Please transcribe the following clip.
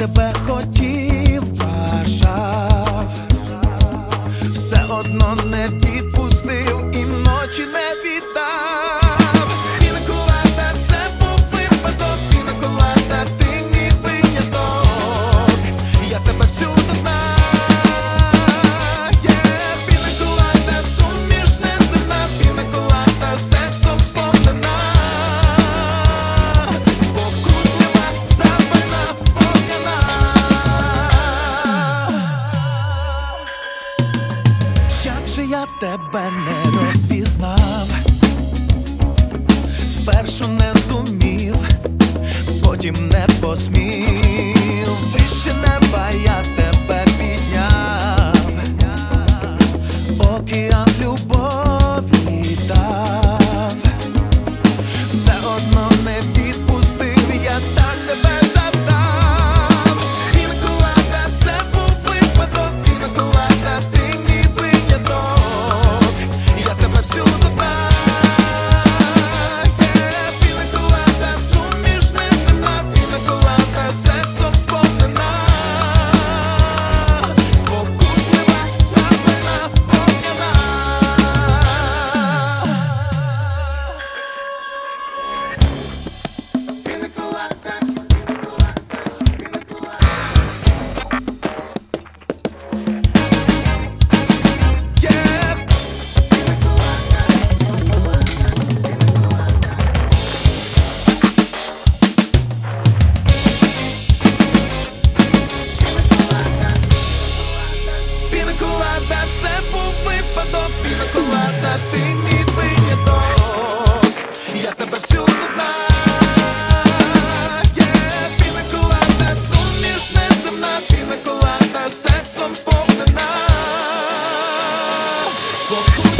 Я тебе хотів, тебе не розпізнав, спершу не зумів, потім не посмів, вище неба я тебе підняв, океан любов. Пінаколада, це був випадок, пінаколада, ти Facebook.